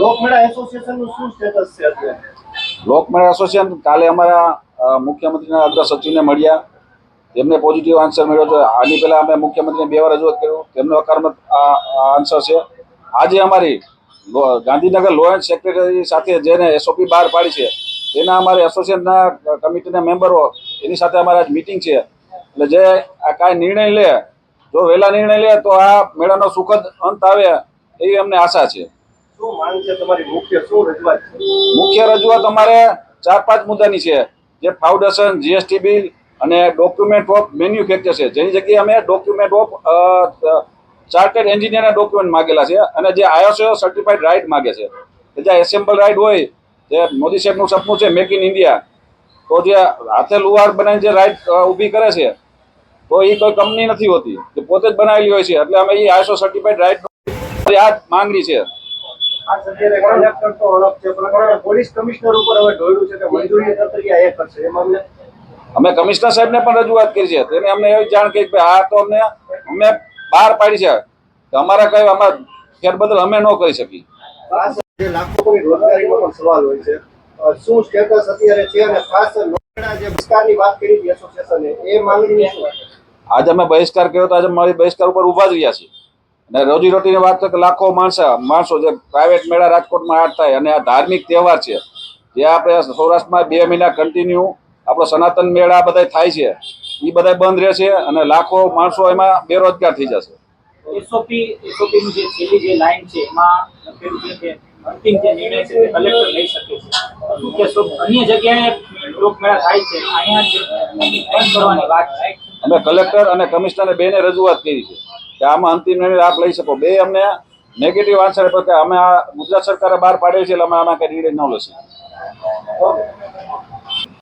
લોકમેળા એસોસિએશનનું શું સ્ટેટસ છે અત્યારે? લોકમેળા એસોસિએશન કાલે અમારા મુખ્યમંત્રીના અગ્ર સચિવને મળ્યા. તેમને પોઝિટિવ આન્સર મળ્યો છે. આની પહેલાં અમે મુખ્યમંત્રીને બે વાર રજૂઆત કર્યું. તેમનો હકારાત્મક આન્સર છે. આજે અમારી ગાંધીનગર લો એન્ડ સેક્રેટરી સાથે જેને એસઓપી બહાર પાડી છે, તેના અમારે એસોસિએશનના કમિટીના મેમ્બરો એની સાથે અમારા આજ મિટિંગ છે. એટલે જે આ કાંઈ નિર્ણય લે, જો વહેલા નિર્ણય લે, તો આ મેળાનો સુખદ અંત આવે એવી અમને આશા છે. મુખ્ય? રજૂઆત અમારે ચાર પાંચ મુદ્દાની છે. જે ફાઉન્ડેશન, જીએસટી બિલ અને ડોક્યુમેન્ટ ઓફ મેન્યુફેક્ચર છે. જેની જગ્યાએ અમે ડોક્યુમેન્ટ ઓફ ચાર્ટર્ડ એન્જિનિયરના ડોક્યુમેન્ટ માગેલા છે અને જે આયોસીઓ સર્ટિફાઈડ રાઇટ માગે છે. કે જે એસેમ્બલ રાઇટ હોય, જે મોદી સાહેબનું સપનું છે મેક ઇન ઇન્ડિયા, તો જે હાથે લુહાર બનાવીને જે રાઇટ ઊભી કરે છે, તો એ કોઈ કંપની નથી હોતી. જે પોતે જ બનાવેલી હોય છે. એટલે અમે એ આઈએસઓ સર્ટિફાઈડ રાઇટ, આ માંગણી છે. આ સત્યને અલગ છે પણ પોલીસ કમિશનર ઉપર હવે ઢોળ્યું છે કે મંજૂરી પ્રક્રિયા એ કરશે. એ મામલે અમે કમિશનર સાહેબને પણ રજૂઆત કરી છે. તેને અમને એવી જાણ કરી કે આ તો અમને અમે બહાર પાડી છે. તો અમારા કઈ આમાં ફેરબદલ અમે ન કરી શકીએ. જે લાખોની રોજગારીનો પણ સવાલ હોય છે. શું સ્ટેટસ અત્યારે છે અને ખાસ જે વાત કરી હતી એસોસિએશને એ માંગણી આજે અમે બહિષ્કાર કર્યો તો આજે મારી બહિષ્કાર ઉપર ઊભા જ રહ્યા છીએ. અને રોજી રોટીની વાત કરે લાખો માણસો માણસો જે પ્રાઇવેટ મેળા રાજકોટમાં આટ થાય અને આ ધાર્મિક તહેવાર છે જે આપણે સૌરાષ્ટ્રમાં બે મહિના કન્ટિન્યુ આપણો સનાતન મેળા બધા થાય છે એ બધા બંધ રહેશે અને લાખો માણસો એમાં બેરોજગાર થઈ જશે. એસઓપી એસઓપી જે છેલ્લી જે લાઈન છે એમાં લખેલું છે અંતિમ જે નિર્ણય છે તે કલેક્ટર લઈ શકે છે. અન્ય જગ્યાએ લોકમેળા થાય છે અહીંયા બંધ કરવાની વાત છે. અમે કલેક્ટર અને કમિશનરને બેને રજૂઆત કરી છે. કે આમાં અંતિમ નિર્ણય આપ લઈ શકો. બે, અમને નેગેટિવ આન્સર આપ્યો કે અમે આ ગુજરાત સરકારે બહાર પાડીએ છે એટલે અમે આના કઈ નિર્ણય ન ઓકે